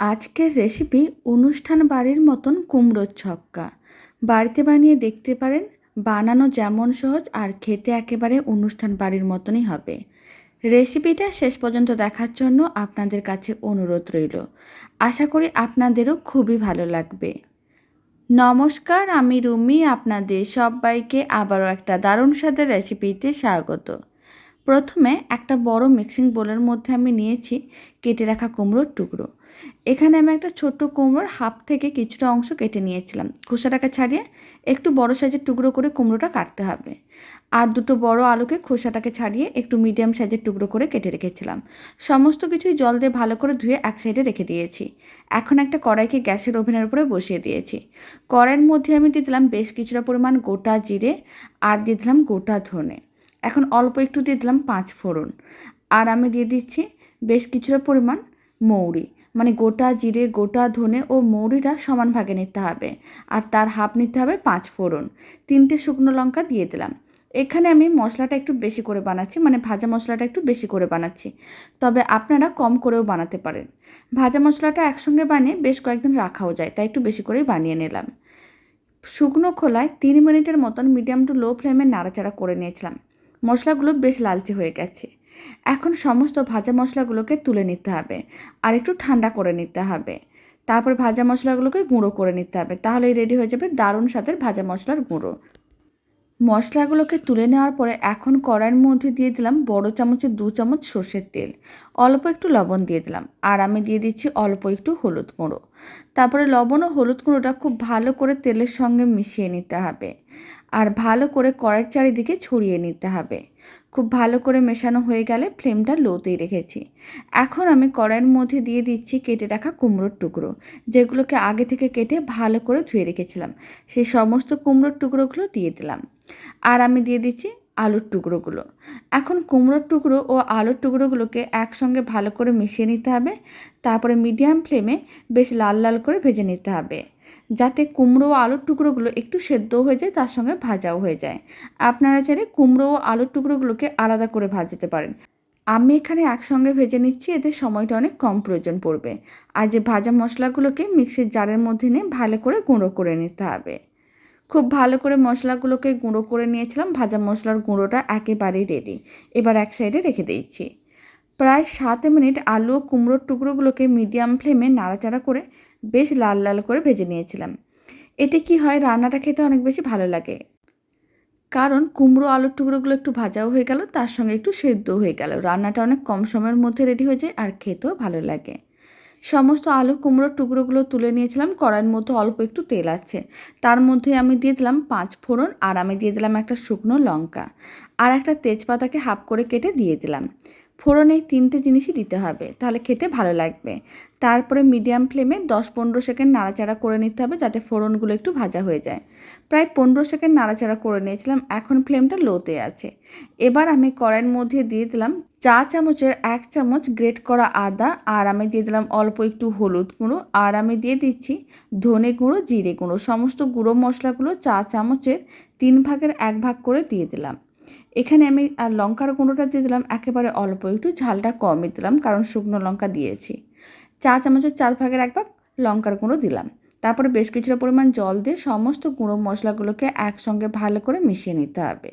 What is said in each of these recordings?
আজকের রেসিপি অনুষ্ঠান বাড়ির মতন কুমড়োর ছক্কা। বাড়িতে বানিয়ে দেখতে পারেন, বানানো যেমন সহজ আর খেতে একেবারে অনুষ্ঠান বাড়ির মতনই হবে। রেসিপিটা শেষ পর্যন্ত দেখার জন্য আপনাদের কাছে অনুরোধ রইল। আশা করি আপনাদেরও খুবই ভালো লাগবে। নমস্কার, আমি রুমি, আপনাদের সবাইকে আবারও একটা দারুণ স্বাদের রেসিপিতে স্বাগত। প্রথমে একটা বড় মিক্সিং বোলের মধ্যে আমি নিয়েছি কেটে রাখা কুমড়োর টুকরো। এখানে আমি একটা ছোট্ট কুমড়োর হাফ থেকে কিছুটা অংশ কেটে নিয়েছিলাম। খোসাটাকে ছাড়িয়ে একটু বড় সাইজের টুকরো করে কুমড়োটা কাটতে হবে। আর দুটো বড় আলুকে খোসাটাকে ছাড়িয়ে একটু মিডিয়াম সাইজের টুকরো করে কেটে রেখেছিলাম। সমস্ত কিছুই জল দিয়ে ভালো করে ধুয়ে এক সাইডে রেখে দিয়েছি। এখন একটা কড়াইকে গ্যাসের ওভেনের উপরে বসিয়ে দিয়েছি। কড়াইয়ের মধ্যে আমি দিয়ে দিলাম বেশ কিছুটা পরিমাণ গোটা জিরে আর দিয়ে দিলাম গোটা ধনে। এখন অল্প একটু দিয়ে দিলাম পাঁচ ফোড়ন। আর আমি দিয়ে দিচ্ছি বেশ কিছুটা পরিমাণ মৌরি। মানে গোটা জিরে, গোটা ধনে ও মৌরিটা সমান ভাগে নিতে হবে। আর তার হাফ নিতে হবে পাঁচ ফোড়ন। তিনটে শুকনো লঙ্কা দিয়ে দিলাম। এখানে আমি মশলাটা একটু বেশি করে বানাচ্ছি মানে ভাজা মশলাটা একটু বেশি করে বানাচ্ছি। তবে আপনারা কম করেও বানাতে পারেন। ভাজা মশলাটা একসঙ্গে বানিয়ে বেশ কয়েকদিন রাখাও যায়, তাই একটু বেশি করেই বানিয়ে নিলাম। শুকনো খোলায় তিন মিনিটের মতন মিডিয়াম টু লো ফ্লেমে নাড়াচাড়া করে নিয়েছিলাম। মশলাগুলো বেশ লালচে হয়ে গেছে। এখন সমস্ত ভাজা মশলাগুলোকে তুলে নিতে হবে আর একটু ঠান্ডা করে নিতে হবে। তারপর ভাজা মশলাগুলোকে গুঁড়ো করে নিতে হবে। তাহলেই রেডি হয়ে যাবে দারুণ স্বাদের ভাজা মশলার গুঁড়ো। মশলাগুলোকে তুলে নেওয়ার পরে এখন কড়াইয়ের মধ্যে দিয়ে দিলাম বড় চামচে দু চামচ সর্ষের তেল। অল্প একটু লবণ দিয়ে দিলাম। আর আমি দিয়ে দিচ্ছি অল্প একটু হলুদ গুঁড়ো। তারপরে লবণ ও হলুদ গুঁড়োটা খুব ভালো করে তেলের সঙ্গে মিশিয়ে নিতে হবে। আর ভালো করে কড়াইয়ের চারিদিকে ছড়িয়ে নিতে হবে। খুব ভালো করে মেশানো হয়ে গেলে ফ্লেমটা লোতেই রেখেছি। এখন আমি কড়াইয়ের মধ্যে দিয়ে দিচ্ছি কেটে রাখা কুমড়োর টুকরো, যেগুলোকে আগে থেকে কেটে ভালো করে ধুয়ে রেখেছিলাম। সেই সমস্ত কুমড়োর টুকরোগুলো দিয়ে দিলাম। আর আমি দিয়ে দিচ্ছি আলুর টুকরোগুলো। এখন কুমড়োর টুকরো ও আলুর টুকরোগুলোকে একসঙ্গে ভালো করে মিশিয়ে নিতে হবে। তারপরে মিডিয়াম ফ্লেমে বেশ লাল লাল করে ভেজে নিতে হবে। যাতে কুমড়ো ও আলুর টুকরোগুলো একটু সেদ্ধ হয়ে যায়, তার সঙ্গে ভাজাও হয়ে যায়। আপনারা চাইলে কুমড়ো ও আলুর টুকরোগুলোকে আলাদা করে ভাজতে পারেন। আমি এখানে একসঙ্গে ভেজে নিচ্ছি, এতে সময়টা অনেক কম প্রয়োজন পড়বে। আর যে ভাজা মশলাগুলোকে মিক্সির জারের মধ্যে নিয়ে ভালো করে গুঁড়ো করে নিতে হবে। খুব ভালো করে মশলাগুলোকে গুঁড়ো করে নিয়েছিলাম, ভাজা মশলার গুঁড়োটা একেবারেই রেডি এবার এক সাইডে রেখে দিয়েছি প্রায় সাত মিনিট আলু ও কুমড়োর টুকরোগুলোকে মিডিয়াম ফ্লেমে নাড়াচাড়া করে বেশ লাল লাল করে ভেজে নিয়েছিলাম। এতে কি হয়, রান্নাটা খেতে অনেক বেশি ভালো লাগে। কারণ কুমড়ো আলুর টুকরোগুলো একটু ভাজাও হয়ে গেল, তার সঙ্গে একটু সেদ্ধও হয়ে গেল। রান্নাটা অনেক কম সময়ের মধ্যে রেডি হয়ে যায় আর খেতেও ভালো লাগে। সমস্ত আলু কুমড়োর টুকরোগুলো তুলে নিয়েছিলাম, কড়াইয়ের মধ্যে অল্প একটু তেল আছে। তার মধ্যে আমি দিয়ে দিলাম পাঁচ ফোড়ন আর আমি দিয়ে দিলাম একটা শুকনো লঙ্কা। আর একটা তেজপাতাকে হাফ করে কেটে দিয়ে দিলাম। ফোড়ন এই তিনটে জিনিসই দিতে হবে, তাহলে খেতে ভালো লাগবে। তারপরে মিডিয়াম ফ্লেমে দশ পনেরো সেকেন্ড নাড়াচাড়া করে নিতে হবে যাতে ফোড়নগুলো একটু ভাজা হয়ে যায়। প্রায় পনেরো সেকেন্ড নাড়াচাড়া করে নিয়েছিলাম, এখন ফ্লেমটা লোতে আছে। এবার আমি কড়াইয়ের মধ্যে দিয়ে দিলাম চা চামচের এক চামচ গ্রেট করা আদা, আর আমি দিয়ে দিলাম অল্প একটু হলুদ গুঁড়ো, আর আমি দিয়ে দিচ্ছি ধনে গুঁড়ো, জিরে গুঁড়ো। সমস্ত গুঁড়ো মশলাগুলো চা চামচের তিন ভাগের এক ভাগ করে দিয়ে দিলাম। এখানে আমি আর লঙ্কার গুঁড়োটা দিয়ে দিলাম, একেবারে অল্প একটু, ঝালটা কমই দিলাম, কারণ শুকনো লঙ্কা দিয়েছি। চা চামচের চার ভাগের এক ভাগ লঙ্কার গুঁড়ো দিলাম। তারপরে বেশ কিছুটা পরিমাণ জল দিয়ে সমস্ত গুঁড়ো মশলাগুলোকে একসঙ্গে ভালো করে মিশিয়ে নিতে হবে।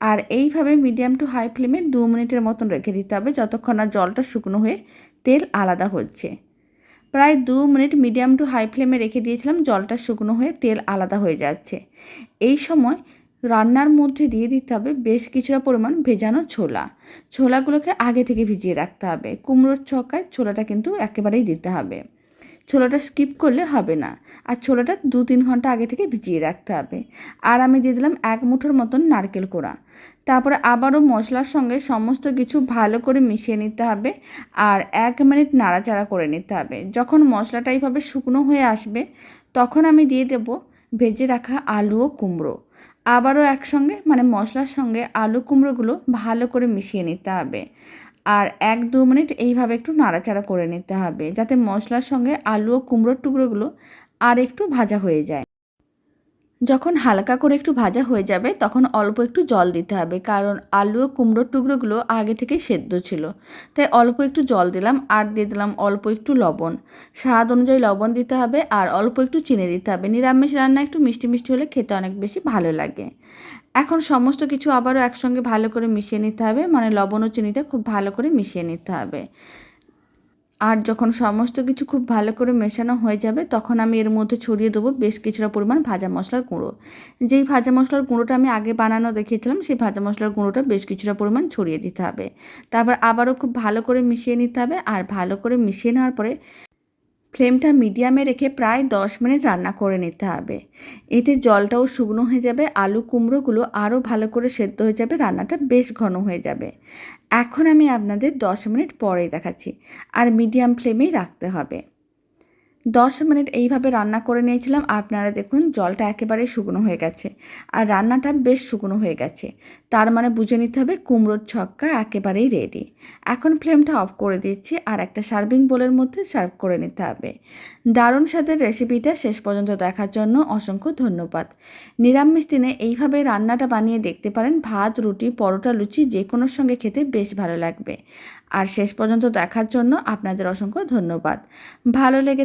আর এইভাবে মিডিয়াম টু হাই ফ্লেমে দু মিনিটের মতন রেখে দিতে হবে যতক্ষণ না জলটা শুকনো হয়ে তেল আলাদা হচ্ছে। প্রায় দু মিনিট মিডিয়াম টু হাই ফ্লেমে রেখে দিয়েছিলাম, জলটা শুকনো হয়ে তেল আলাদা হয়ে যাচ্ছে। এই সময় রান্নার মধ্যে দিয়ে দিতে হবে বেশ কিছুটা পরিমাণ ভেজানো ছোলা। ছোলাগুলোকে আগে থেকে ভিজিয়ে রাখতে হবে। কুমড়োর ছকায় ছোলাটা কিন্তু একেবারেই দিতে হবে। ছোলাটা স্কিপ করলে হবে না। আর ছোলাটা দু তিন ঘণ্টা আগে থেকে ভিজিয়ে রাখতে হবে। আর আমি দিয়ে দিলাম এক মুঠোর মতন নারকেল কোড়া। তারপরে আবারও মশলার সঙ্গে সমস্ত কিছু ভালো করে মিশিয়ে নিতে হবে। আর এক মিনিট নাড়াচাড়া করে নিতে হবে। যখন মশলাটা এইভাবে শুকনো হয়ে আসবে, তখন আমি দিয়ে দেব ভেজে রাখা আলু ও কুমড়ো। আবারও একসঙ্গে মানে মশলার সঙ্গে আলু কুমড়োগুলো ভালো করে মিশিয়ে নিতে হবে। আর এক দু মিনিট এইভাবে একটু নাড়াচাড়া করে নিতে হবে, যাতে মশলার সঙ্গে আলু ও কুমড়োর টুকরোগুলো আর একটু ভাজা হয়ে যায়। যখন হালকা করে একটু ভাজা হয়ে যাবে, তখন অল্প একটু জল দিতে হবে, কারণ আলু ও কুমড়োর টুকরোগুলো আগে থেকেই সেদ্ধ ছিল। তাই অল্প একটু জল দিলাম আর দিয়ে দিলাম অল্প একটু লবণ। স্বাদ অনুযায়ী লবণ দিতে হবে আর অল্প একটু চিনি দিতে হবে। নিরামিষ রান্না একটু মিষ্টি মিষ্টি হলে খেতে অনেক বেশি ভালো লাগে। এখন সমস্ত কিছু আবারও একসঙ্গে ভালো করে মিশিয়ে নিতে হবে। মানে লবণ ও চিনিটা খুব ভালো করে মিশিয়ে নিতে হবে। আর যখন সমস্ত কিছু খুব ভালো করে মেশানো হয়ে যাবে, তখন আমি এর মধ্যে ছড়িয়ে দেবো বেশ কিছুটা পরিমাণ ভাজা মশলার গুঁড়ো। যেই ভাজা মশলার গুঁড়োটা আমি আগে বানানো দেখিয়েছিলাম, সেই ভাজা মশলার গুঁড়োটা বেশ কিছুটা পরিমাণ ছড়িয়ে দিতে হবে। তারপর আবারও খুব ভালো করে মিশিয়ে নিতে হবে। আর ভালো করে মিশিয়ে নেওয়ার পরে ফ্লেমটা মিডিয়ামে রেখে প্রায় দশ মিনিট রান্না করে নিতে হবে। এতে জলটাও শুকনো হয়ে যাবে, আলু কুমড়োগুলো আরও ভালো করে সেদ্ধ হয়ে যাবে, রান্নাটা বেশ ঘন হয়ে যাবে। এখন আমি আপনাদের দশ মিনিট পরেই দেখাচ্ছি, আর মিডিয়াম ফ্লেমেই রাখতে হবে। দশ মিনিট এইভাবে রান্না করে নিয়েছিলাম, আপনারা দেখুন জলটা একেবারে শুকনো হয়ে গেছে। আর রান্নাটা বেশ শুকনো হয়ে গেছে। তার মানে বুঝে নিতে হবে কুমড়োর ছক্কা একেবারেই রেডি এখন ফ্লেমটা অফ করে দিচ্ছি আর একটা সার্ভিং বোলের মধ্যে সার্ভ করে নিতে হবে। দারুণ স্বাদের রেসিপিটা শেষ পর্যন্ত দেখার জন্য অসংখ্য ধন্যবাদ। নিরামিষ দিনে এইভাবে রান্নাটা বানিয়ে দেখতে পারেন ভাত, রুটি, পরোটা, লুচি যে কোনোর সঙ্গে খেতে বেশ ভালো লাগবে। আর শেষ পর্যন্ত দেখার জন্য আপনাদের অসংখ্য ধন্যবাদ। ভালো লেগে